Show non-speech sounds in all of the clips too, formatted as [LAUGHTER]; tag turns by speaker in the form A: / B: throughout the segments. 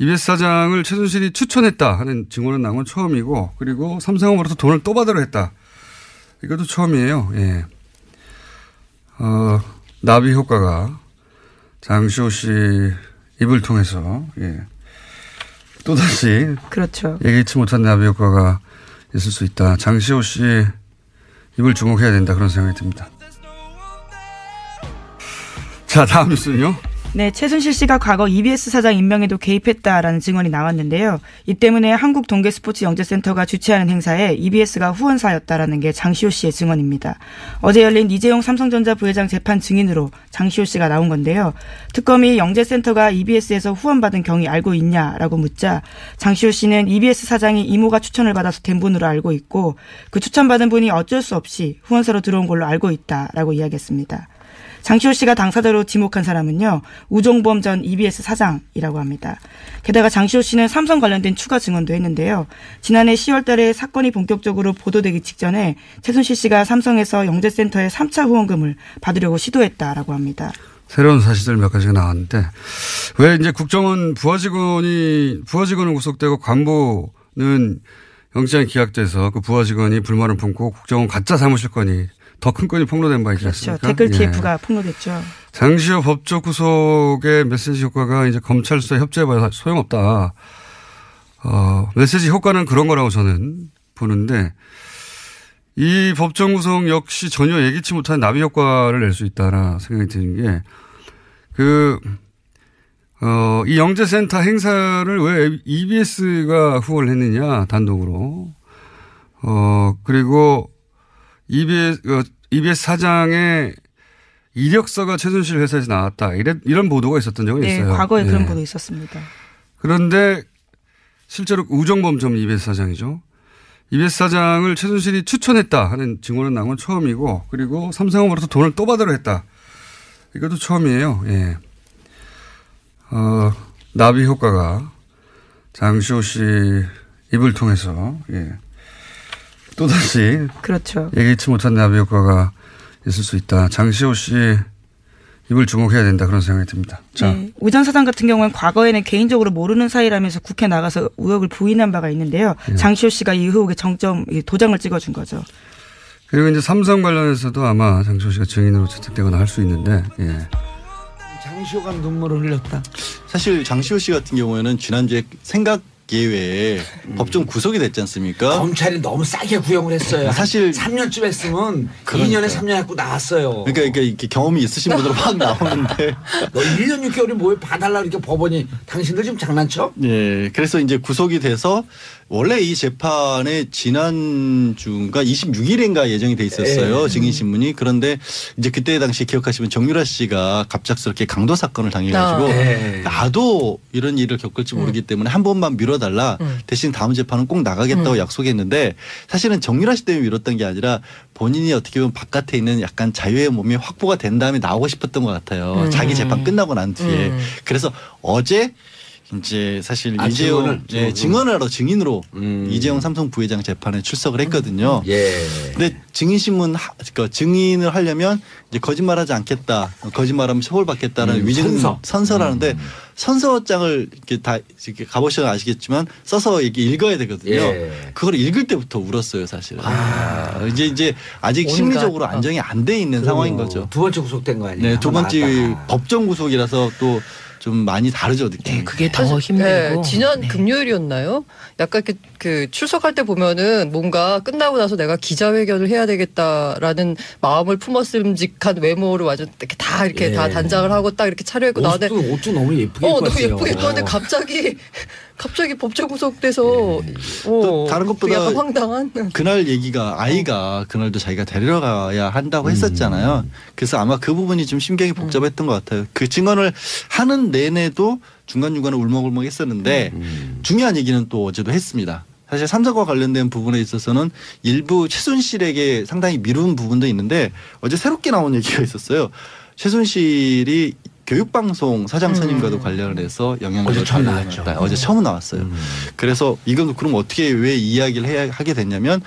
A: EBS 사장을 최순실이 추천했다 하는 증언은 나온 건 처음이고 그리고 삼성으로부터 돈을 또 받으러 했다. 이것도 처음이에요. 예. 어, 나비 효과가 장시호 씨 입을 통해서 예. 또다시
B: 그렇죠.
A: 예기치 못한 나비 효과가 있을 수 있다. 장시호 씨 입을 주목해야 된다 그런 생각이 듭니다. 자 다음 뉴스는요.
B: 네, 최순실 씨가 과거 EBS 사장 임명에도 개입했다라는 증언이 나왔는데요. 이 때문에 한국 동계 스포츠 영재센터가 주최하는 행사에 EBS가 후원사였다라는 게 장시호 씨의 증언입니다. 어제 열린 이재용 삼성전자 부회장 재판 증인으로 장시호 씨가 나온 건데요. 특검이 영재센터가 EBS에서 후원받은 경위 알고 있냐라고 묻자 장시호 씨는 EBS 사장이 이모가 추천을 받아서 된 분으로 알고 있고 그 추천받은 분이 어쩔 수 없이 후원사로 들어온 걸로 알고 있다라고 이야기했습니다. 장시호 씨가 당사자로 지목한 사람은요 우종범 전 EBS 사장이라고 합니다. 게다가 장시호 씨는 삼성 관련된 추가 증언도 했는데요. 지난해 10월 달에 사건이 본격적으로 보도되기 직전에 최순실 씨가 삼성에서 영재센터에 3차 후원금을 받으려고 시도했다라고 합니다.
A: 새로운 사실들 몇 가지가 나왔는데 왜 이제 국정원 부하 직원이 부하 직원은 구속되고 간부는 영장이 기각돼서 그 부하 직원이 불만을 품고 국정원 가짜 사무실 건이 더 큰 건이 폭로된 바 있지
B: 그렇죠.
A: 않습니까?
B: 댓글
A: 예.
B: TF가 폭로됐죠.
A: 장시호 법적 구속의 메시지 효과가 이제 검찰 수사 협조해봐야 소용없다. 어, 메시지 효과는 그런 거라고 저는 보는데 이 법정 구속 역시 전혀 예기치 못한 나비 효과를 낼 수 있다라 생각이 드는 게 그, 어, 이 영재센터 행사를 왜 EBS가 후원을 했느냐, 단독으로. 어, 그리고 EBS, 어, EBS 사장의 이력서가 최순실 회사에서 나왔다. 이런, 이런 보도가 있었던 적은
B: 네,
A: 있어요.
B: 과거에 그런
A: 예.
B: 보도 있었습니다.
A: 그런데 실제로 우정범 전 EBS 사장이죠. EBS 사장을 최순실이 추천했다 하는 증언은 나온 건 처음이고 그리고 삼성으로부터 돈을 또 받으러 했다. 이것도 처음이에요. 예. 어, 나비 효과가 장시호 씨 입을 통해서 예. 또다시
B: 그렇죠.
A: 예기치 못한 나비 효과가 있을 수 있다. 장시호 씨 입을 주목해야 된다 그런 생각이 듭니다. 자,
B: 네. 우전 사장 같은 경우는 과거에는 개인적으로 모르는 사이라면서 국회 나가서 의혹을 부인한 바가 있는데요.
A: 예.
B: 장시호 씨가 이 의혹의 정점 이 도장을 찍어준 거죠.
A: 그리고 이제 삼성 관련해서도 아마 장시호 씨가 증인으로 채택되거나 할 수 있는데, 예.
C: 장시호가 눈물을 흘렸다.
D: 사실 장시호 씨 같은 경우에는 지난주에 생각 예외에
C: 음.
D: 법정 구속이 됐지 않습니까?
C: 검찰이 너무 싸게 구형을 했어요.
D: 사실-
C: 3년쯤 했으면
D: 그러니까요.
C: 2년에 3년 했고 나왔어요.
D: 그러니까 이렇게, 이렇게 경험이 있으신 분들은 확 [LAUGHS] 나오는데.
C: 너 1년 6개월이 뭐에 봐달라 이렇게 법원이 당신들 지금 장난쳐?
D: 예. 그래서 이제 구속이 돼서 원래 이 재판에 지난 주인가 26일인가 예정이 돼 있었어요.
C: 예.
D: 증인 신문이. 그런데 이제 그때 당시 기억하시면 정유라 씨가 갑작스럽게 강도 사건을 당해가지고
C: 아, 예.
D: 나도 이런 일을 겪을지 모르기 때문에 한 번만 미뤄 달라. 대신 다음 재판은 꼭 나가겠다고 약속했는데 사실은 정유라 씨 때문에 미뤘던 게 아니라 본인이 어떻게 보면 바깥에 있는 약간 자유의 몸이 확보가 된 다음에 나오고 싶었던 것 같아요. 자기 재판 끝나고 난 뒤에. 그래서 어제 이제 사실
C: 아,
D: 이재용
C: 증언을?
D: 예,
C: 증언.
D: 증언을 하러 증인으로
C: 음.
D: 이재용 삼성 부회장 재판에 출석을 했거든요.
C: 예.
D: 근데 증인 신문 하- 그러니까 증인을 하려면 이제 거짓말하지 않겠다, 거짓말하면 처벌받겠다는
C: 음,
D: 위증
C: 선서.
D: 선서라는데 선서장을 이렇게 다 이렇게 가보시면 아시겠지만 써서 이렇게 읽어야 되거든요.
C: 예.
D: 그걸 읽을 때부터 울었어요, 사실은. 아, 이제 이제 아직 심리적으로
E: 어.
D: 안정이 안 돼 있는 상황인 거죠.
C: 두 번째 구속된 거 아니에요?
D: 네, 두 번째
C: 맞다.
D: 법정 구속이라서 또 좀 많이 다르죠, 느낌이.
E: 네, 그게 더
F: 사실,
E: 힘들고.
F: 네, 지난
E: 네.
F: 금요일이었나요? 약간 이렇게 그 출석할 때 보면은 뭔가 끝나고 나서 내가 기자회견을 해야 되겠다라는 마음을 품었음직한 외모를 완전 이렇게 다 이렇게
C: 예.
F: 다 단장을 하고 딱 이렇게 차려입고 나왔는데
C: 옷도, 너무 예쁘게
F: 어
C: 입고
F: 너무
C: 왔어요.
F: 예쁘게 입었는데 갑자기 갑자기 법정 구속돼서
C: 네.
D: 또
F: 어,
D: 다른 것보다
F: 그 약간 황당한
D: 그날 얘기가 아이가 그날도 자기가 데리러 가야 한다고 했었잖아요. 그래서 아마 그 부분이 좀 심경이 복잡했던 것 같아요. 그 증언을 하는 내내도 중간 중간에 울먹울먹 했었는데
C: 음.
D: 중요한 얘기는 또 어제도 했습니다. 사실 삼성과 관련된 부분에 있어서는 일부 최순실에게 상당히 미룬 부분도 있는데 어제 새롭게 나온 얘기가 있었어요. 최순실이 교육방송 사장 선임과도 관련을 해서 영향력을
C: 어제 처음. 나왔죠.
D: 어제 처음 나왔어요.
C: 음.
D: 그래서 이건 그럼 어떻게 왜 이야기를 해야 하게 됐냐면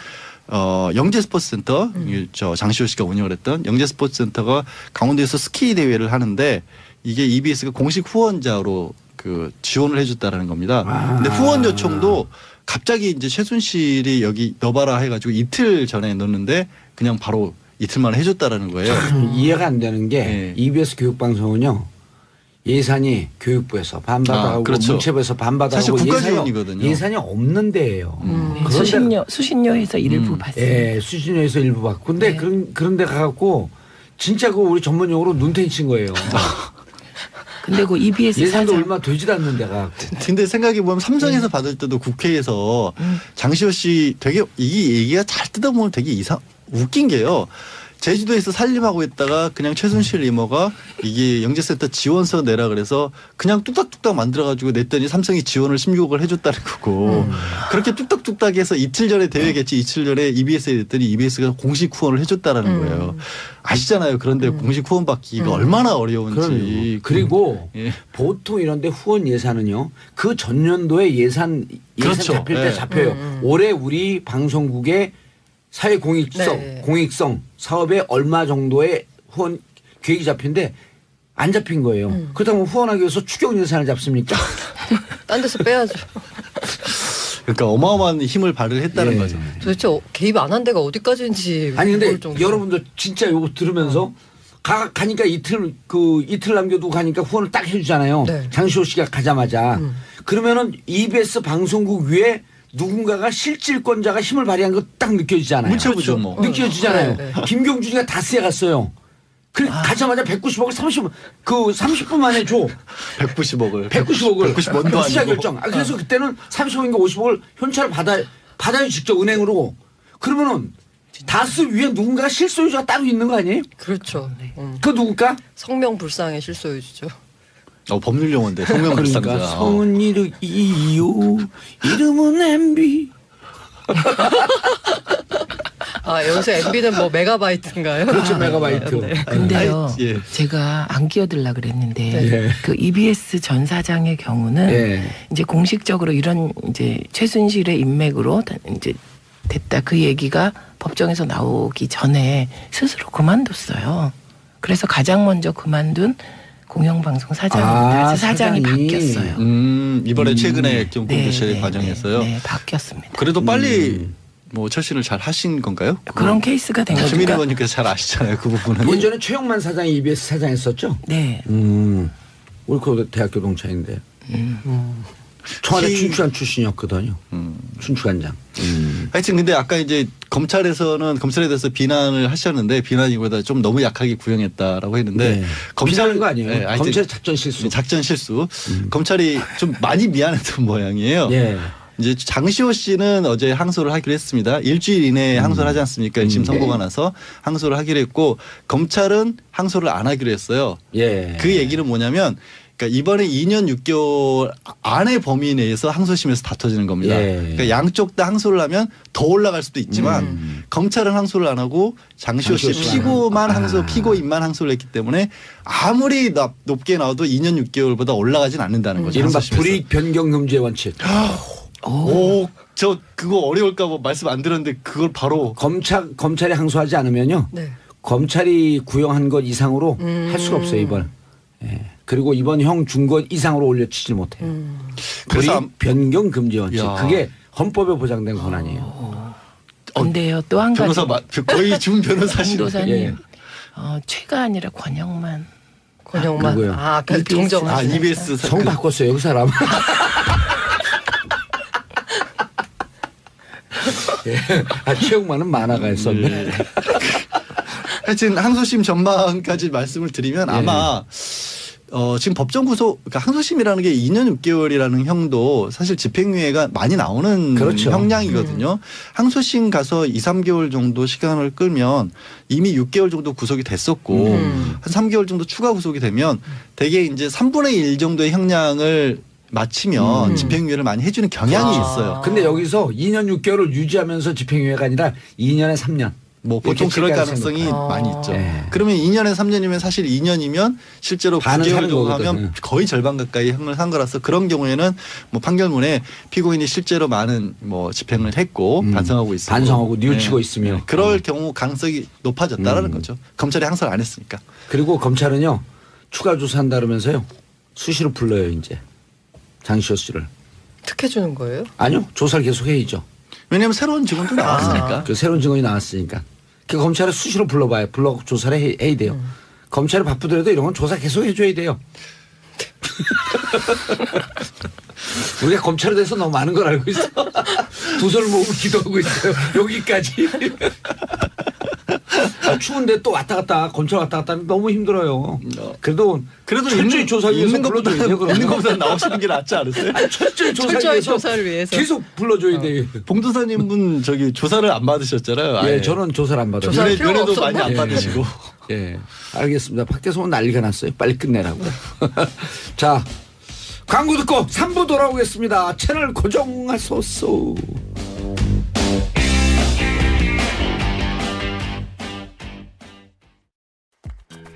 D: 어 영재 스포츠센터 이저 장시호 씨가 운영을 했던 영재 스포츠센터가 강원도에서 스키 대회를 하는데 이게 EBS가 공식 후원자로 그 지원을 해줬다라는 겁니다.
C: 아.
D: 근데 후원 요청도 갑자기 이제 최순실이 여기 넣어봐라 해가지고 이틀 전에 넣었는데 그냥 바로 이틀만 에 해줬다라는 거예요.
C: 참 이해가 안 되는 게
D: 네.
C: EBS 교육방송은요 예산이 교육부에서 반받아가고
D: 아, 그렇죠.
C: 문체부에서 반받아가고
D: 사실 국가
C: 예산이-
D: 지원이거든요.
C: 예산이 없는 데예요.
F: 음.
E: 네,
C: 그런데-
E: 수신료 수신료에서 일부
D: 음.
E: 받습니다.
C: 예, 수신료에서 일부 받고 근데
E: 네.
C: 그런 그런 데 가갖고 진짜 그 우리 전문용어로 눈탱이 친 거예요. [LAUGHS]
E: 근데 그 EBS
C: 예산도
E: 사장
C: 얼마 되지도 않는 데 가갖고. [LAUGHS]
D: 근데 생각해 보면 삼성에서
C: 네.
D: 받을 때도 국회에서
C: 음.
D: 장시호 씨 되게 이 얘기가 잘 뜯어보면 되게 이상 웃긴 게요. 제주도에서 살림하고 있다가 그냥 최순실 이모가 이게 영재센터 지원서 내라 그래서 그냥 뚝딱뚝딱 만들어가지고 냈더니 삼성이 지원을 16억을 해줬다는 거고
C: 음.
D: 그렇게 뚝딱뚝딱 해서 이틀 전에 대회 개최 이틀 전에 EBS에 냈더니 EBS가 공식 후원을 해줬다라는
F: 음.
D: 거예요. 아시잖아요. 그런데 공식 후원 받기가 얼마나 어려운지.
C: 그럼요. 그리고
D: 예.
C: 보통 이런데 후원 예산은요 그 전년도에 예산 예산
D: 그렇죠.
C: 잡힐 때
D: 예.
C: 잡혀요.
F: 음, 음.
C: 올해 우리 방송국의 사회 공익성
F: 네.
C: 공익성 사업에 얼마 정도의 후원 계획이 잡힌데 안 잡힌 거예요.
F: 음.
C: 그렇다면 후원하기 위해서 추경 예산을 잡습니까? [LAUGHS]
F: 딴 데서 빼야죠.
D: 그러니까 어마어마한 힘을 발휘했다는
C: 예.
D: 거죠.
F: 도대체 어- 개입 안 한 데가 어디까지인지
C: 아니 근데. 여러분들 진짜 요거 들으면서 가, 가니까 이틀 그 이틀 남겨두고 가니까 후원을 딱 해주잖아요.
F: 네.
C: 장시호 씨가 가자마자
F: 음.
C: 그러면은 EBS 방송국 위에 누군가가 실질권자가 힘을 발휘한 거 딱 느껴지잖아요.
D: 문체부죠 뭐.
C: 느껴지잖아요.
F: 네, 네.
C: 김경준이가 다스에 갔어요. 그 가자마자 190억을 30분 그 30분 만에 줘.
D: 190억을.
C: 190억을
D: 190원도
C: 투자
D: 아니고.
C: 결정. 아, 그래서 그때는 30억인가 50억을 현찰을 받아 받아요 직접 은행으로. 그러면은 다스 위에 누군가 실소유자가 따로 있는 거 아니에요?
F: 그렇죠. 음.
C: 그 누굴까?
F: 성명불상의 실소유주죠.
D: 어, 법률 용어인데 성명불상자.
C: 그러니까 성은 이르 이요 이름은 MB.
F: 아 여기서 MB는 뭐 메가바이트인가요?
C: 그렇죠 메가바이트.
F: 네.
E: 근데요,
D: 아이, 예.
E: 제가 안 끼어들라 그랬는데
C: 네.
E: 그 EBS 전 사장의 경우는
C: 예.
E: 이제 공식적으로 이런 이제 최순실의 인맥으로 다- 이제 됐다 그 얘기가 법정에서 나오기 전에 스스로 그만뒀어요. 그래서 가장 먼저 그만둔 공영방송 사장
C: 아,
E: 사장이,
C: 사장이.
E: 바뀌었어요.
D: 음, 이번에
C: 음.
D: 최근에 경공교실
E: 네,
D: 과정에서요.
E: 네, 네, 바뀌었습니다.
D: 그래도 빨리
C: 음.
D: 뭐 철신을 잘 하신 건가요?
E: 그런 케이스가 된 거죠.
D: 최민희
E: 그러니까
D: 의원님께서 잘 아시잖아요. 그 부분은.
C: 예전에 최영만 사장이 EBS 사장했었죠.
E: 네.
C: 음. 우리 그 대학교 동창인데. 청와대
D: 키-
C: 춘추관 출신이었거든요.
D: 음.
C: 춘추관장. 음.
D: 하여튼 근데 아까 이제 검찰에서는 검찰에 대해서 비난을 하셨는데 비난이보다 좀 너무 약하게 구형했다라고 했는데
C: 네.
D: 검찰
C: 비난한 거 아니에요?
D: 네, 아니,
C: 검찰 작전 실수.
D: 작전 실수. 검찰이 좀 많이 미안했던 [LAUGHS] 모양이에요.
C: 예.
D: 이제 장시호 씨는 어제 항소를 하기로 했습니다. 일주일 이내에 항소를 하지 않습니까? 1심
C: 음.
D: 선고가 나서 항소를 하기로 했고 검찰은 항소를 안 하기로 했어요.
C: 예.
D: 그 얘기는 뭐냐면 그러니까 이번에 2년 6개월 안의 범위 내에서 항소심에서 다퉈지는 겁니다.
C: 예.
D: 그러니까 양쪽 다 항소를 하면 더 올라갈 수도 있지만
C: 음.
D: 검찰은 항소를 안 하고 장시호 씨
C: 장시호
D: 피고만. 항소,
C: 아.
D: 피고인만 항소를 했기 때문에 아무리 나- 높게 나와도 2년 6개월보다 올라가진 않는다는 거죠.
C: 이른바
D: 항소심에서.
C: 불이익 변경 금지의 원칙. [GASPS]
D: 오, 저 그거 어려울까 봐 말씀 안 들었는데 그걸 바로
C: 검찰 검찰이 항소하지 않으면요.
F: 네.
C: 검찰이 구형한 것 이상으로
F: 음.
C: 할 수가 없어요 이번. 예. 그리고 이번 형준것 이상으로 올려치질 못해요.
F: 음.
D: 그래서
C: 변경 금지 원칙.
D: 야.
C: 그게 헌법에 보장된 권한이에요.
E: 근데요 또 한 가지
D: 변호사 마- 거의 준
E: 변호사님
C: 예.
E: 어, 최가 아니라 권영만
F: 권영만. 아, 아까
E: EBS.
F: 정정.
D: 아 EBS 사-
C: 성
D: 그-
C: 바꿨어요 그 사람. [LAUGHS] 예. 아, 최영만은 만화가 했었네. [LAUGHS]
D: 하여튼 항소심 전망까지 말씀을 드리면
C: 예.
D: 아마 어, 지금 법정 구속, 그러니까 항소심이라는 게 2년 6개월이라는 형도 사실 집행유예가 많이 나오는
C: 그렇죠.
D: 형량이거든요. 항소심 가서 2, 3개월 정도 시간을 끌면 이미 6개월 정도 구속이 됐었고
F: 음.
D: 한 3개월 정도 추가 구속이 되면 대개 이제 3분의 1 정도의 형량을 마치면
C: 음.
D: 집행유예를 많이 해주는 경향이
F: 아.
D: 있어요.
C: 근데 여기서 2년 6개월을 유지하면서 집행유예가 아니라 2년에 3년.
D: 뭐 보통
C: 이렇게
D: 그럴 가능성이
F: 생각해요.
D: 많이
F: 아.
D: 있죠.
C: 네.
D: 그러면 2년에 3년이면 사실 2년이면 실제로
C: 반은
D: 9개월
C: 사는
D: 정도. 하면 거의 절반 가까이 형을 산 거라서 그런 경우에는 뭐 판결문에 피고인이 실제로 많은 뭐 집행을 했고
C: 음.
D: 반성하고 있고
C: 반성하고 뉘우치고 있으며.
D: 그럴
C: 어.
D: 경우 가능성이 높아졌다라는
C: 음.
D: 거죠. 검찰이 항소를 안 했으니까.
C: 그리고 검찰은요 추가 조사한다 그러면서요 수시로 불러요 이제 장시호 씨를.
F: 특혜 주는 거예요?
C: 아니요. 조사를 계속 해야죠.
D: 왜냐하면 새로운 직원도 나왔으니까.
C: 그 새로운 증언이 나왔으니까. 그 검찰에 수시로 불러봐요. 불러 조사를 해, 해야 돼요. 검찰이 바쁘더라도 이런 건 조사 계속 해줘야 돼요. [LAUGHS] 우리가 검찰에 대해서 너무 많은 걸 알고 있어. [LAUGHS] 두 손을 모으고 기도하고 있어요. 여기까지. [LAUGHS] 아, 추운데 또 왔다 갔다 검찰 왔다 갔다 하면 너무 힘들어요. 그래도
D: 그래도
C: 철저히
D: 있는,
C: 조사 위해서
D: 있는 것보다. 있는 것보다 나오시는 게 낫지 않으세요?
C: 아니, 철저히 조사
F: 철저히
C: 위해서
F: 조사를 위해서.
C: 계속 불러줘야 돼요.
D: 봉도사님은 저기 조사를 안 받으셨잖아요.
C: 예,
D: 아예.
C: 저는 조사를 안 받아요.
F: 조사-
D: 눈에,
F: 필요가
D: 눈에도
F: 없었나?
D: 많이 안
C: 예.
D: 받으시고.
C: 예, 알겠습니다. 밖에서 오늘 난리가 났어요. 빨리 끝내라고. [LAUGHS] 자, 광고 듣고 3부 돌아오겠습니다. 채널 고정하소서.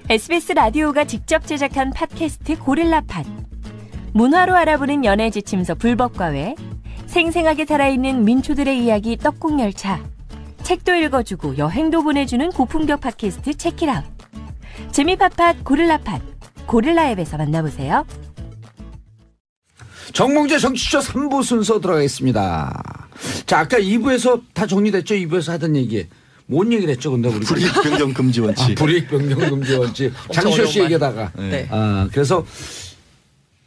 G: SBS 라디오가 직접 제작한 팟캐스트 고릴라팟. 문화로 알아보는 연애 지침서 불법과외, 생생하게 살아있는 민초들의 이야기 떡국열차, 책도 읽어주고 여행도 보내주는 고품격 팟캐스트 체키라웃. 재미팟팟 고릴라팟, 고릴라 앱에서 만나보세요.
C: 정몽재 정치쇼 3부 순서 들어가겠습니다. 자, 아까 2부에서 다 정리됐죠? 2부에서 하던 얘기. 뭔 얘기를 했죠? 근데 우리
D: 불이익 변경 금지
C: 아,
D: 원칙.
C: 불이익 변경 금지 원칙. 장시호 씨. 얘기다가.
F: 네.
C: 아, 그래서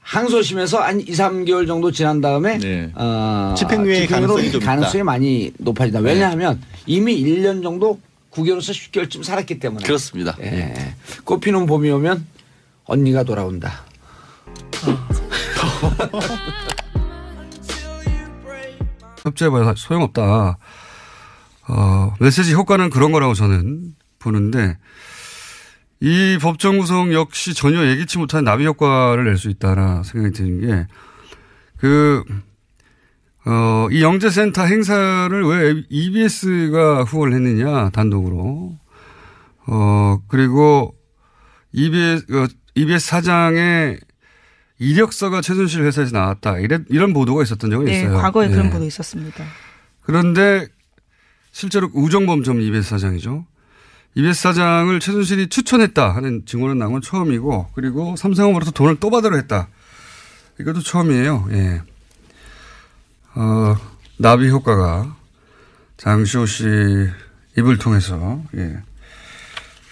C: 항소심에서 한 2, 3개월 정도 지난 다음에
D: 네.
C: 어,
D: 집행유예 가능성이 좀
C: 가능성이
D: 있다.
C: 많이 높아진다. 왜냐하면 이미 1년 정도 9개월에서 10개월쯤 살았기 때문에.
D: 그렇습니다.
C: 예. 꽃피는 봄이 오면 언니가 돌아온다. [LAUGHS]
A: 협조해봐야 소용없다. 어, 메시지 효과는 그런 거라고 저는 보는데 이 법정 구성 역시 전혀 예기치 못한 나비 효과를 낼 수 있다라 생각이 드는 게 그, 어, 이 영재센터 행사를 왜 EBS가 후원을 했느냐, 단독으로. 어, 그리고 EBS, 어, EBS 사장의 이력서가 최순실 회사에서 나왔다. 이런, 이런 보도가 있었던 적이
B: 네,
A: 있어요.
B: 과거에 그런
A: 예.
B: 보도 있었습니다.
A: 그런데 실제로 우정범 전 EBS 사장이죠. EBS 사장을 최순실이 추천했다 하는 증언은 나온 건 처음이고 그리고 삼성으로부터 돈을 또 받으러 했다. 이것도 처음이에요. 예. 어, 나비 효과가 장시호 씨 입을 통해서 예.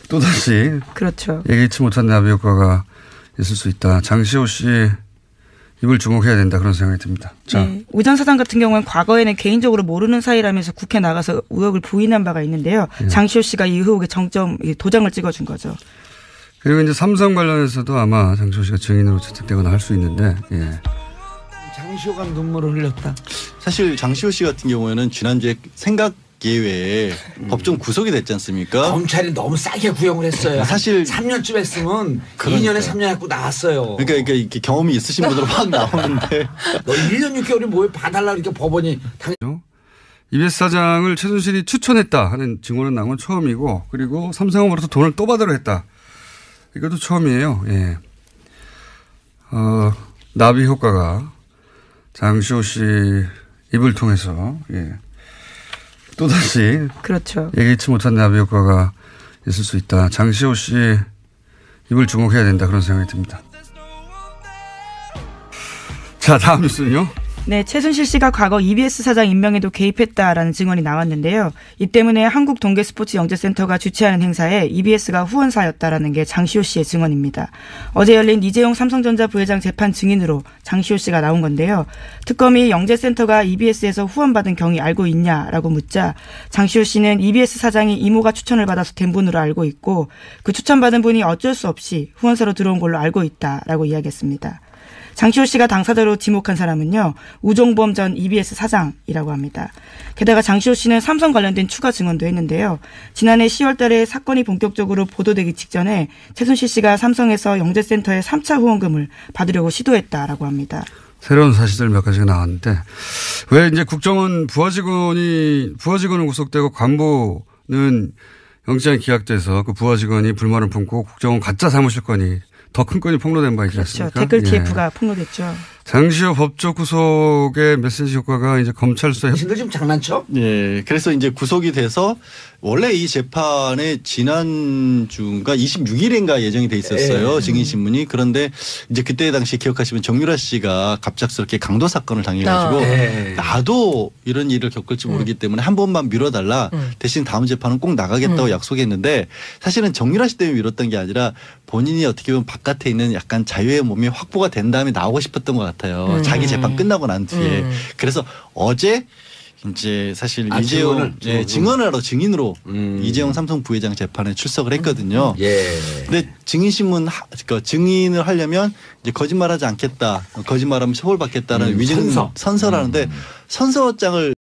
A: 또다시
B: 그렇죠.
A: 예기치 못한 나비 효과가 있을 수 있다. 장시호 씨 입을 주목해야 된다 그런 생각이 듭니다. 자,
B: 네. 우전 사장 같은 경우는 과거에는 개인적으로 모르는 사이라면서 국회 나가서 의혹을 부인한 바가 있는데요.
A: 예.
B: 장시호 씨가 이 의혹에 정점 이 도장을 찍어준 거죠.
A: 그리고 이제 삼성 관련해서도 아마 장시호 씨가 증인으로 채택되거나 할 수 있는데, 예.
C: 장시호가 눈물을 흘렸다.
D: 사실 장시호 씨 같은 경우에는 지난주에 생각 예외에
C: 음.
D: 법정 구속이 됐지 않습니까?
C: 검찰이 너무 싸게 구형을 했어요.
D: 사실-
C: 3년쯤 했으면
D: 그러니까요.
C: 2년에 3년 했고 나왔어요.
D: 그러니까 이게 이렇게 경험이 있으신 분들은 확 나오는데 [LAUGHS]
C: 너 1년 6개월이 뭐에 봐달라 이렇게 법원이 당...
A: EBS 사장을 최순실이 추천했다 하는 증언은 나온 건 처음이고, 그리고 삼성으로부터 돈을 또 받으러 했다. 이것도 처음이에요. 예. 어, 나비 효과가 장시호 씨 입을 통해서, 예. 또다시
B: 그렇죠.
A: 예기치 못한 나비 효과가 있을 수 있다. 장시호 씨 입을 주목해야 된다. 그런 생각이 듭니다. 자, 다음 뉴스는요.
B: 네, 최순실 씨가 과거 EBS 사장 임명에도 개입했다라는 증언이 나왔는데요. 이 때문에 한국 동계 스포츠 영재센터가 주최하는 행사에 EBS가 후원사였다라는 게 장시호 씨의 증언입니다. 어제 열린 이재용 삼성전자 부회장 재판 증인으로 장시호 씨가 나온 건데요. 특검이 영재센터가 EBS에서 후원받은 경위 알고 있냐라고 묻자 장시호 씨는 EBS 사장이 이모가 추천을 받아서 된 분으로 알고 있고 그 추천받은 분이 어쩔 수 없이 후원사로 들어온 걸로 알고 있다라고 이야기했습니다. 장시호 씨가 당사자로 지목한 사람은요, 우종범 전 EBS 사장이라고 합니다. 게다가 장시호 씨는 삼성 관련된 추가 증언도 했는데요. 지난해 10월 달에 사건이 본격적으로 보도되기 직전에 최순실 씨가 삼성에서 영재센터에 3차 후원금을 받으려고 시도했다라고 합니다.
A: 새로운 사실들 몇 가지가 나왔는데 왜 이제 국정원 부하 직원이 부하 직원은 구속되고 간부는 영장이 기각돼서 그 부하 직원이 불만을 품고 국정원 가짜 사무실 건이 더 큰 건이 폭로된 바 있지
B: 그렇죠.
A: 않습니까?
B: 댓글
A: 예.
B: TF가 폭로됐죠.
A: 장시호 법적 구속의 메시지 효과가 이제 검찰 수사 협
C: 당신들 지금 장난쳐?
D: 예. 그래서 이제 구속이 돼서 원래 이 재판에 지난주가 26일인가 예정이 돼 있었어요.
C: 예.
D: 증인 신문이. 그런데 이제 그때 당시 기억하시면 정유라 씨가 갑작스럽게 강도 사건을 당해가지고
F: 아.
C: 예.
D: 나도 이런 일을 겪을지 모르기 때문에 한 번만 미뤄달라.
F: 음.
D: 대신 다음 재판은 꼭 나가겠다고 약속했는데 사실은 정유라 씨 때문에 미뤘던 게 아니라 본인이 어떻게 보면 바깥에 있는 약간 자유의 몸이 확보가 된 다음에 나오고 싶었던 것 같아요.
F: 음.
D: 자기 재판 끝나고 난 뒤에.
F: 음.
D: 그래서 어제 이제 사실
C: 아,
D: 이재용
C: 증언을?
D: 예, 증언을 하러 증인으로
C: 음.
D: 이재용 삼성 부회장 재판에 출석을 했거든요.
C: 예.
D: 근데 증인 신문 하- 그러니까 증인을 하려면 이제 거짓말하지 않겠다, 거짓말하면 처벌받겠다는
C: 음,
D: 위증
C: 선서.
D: 선서라는데 선서장을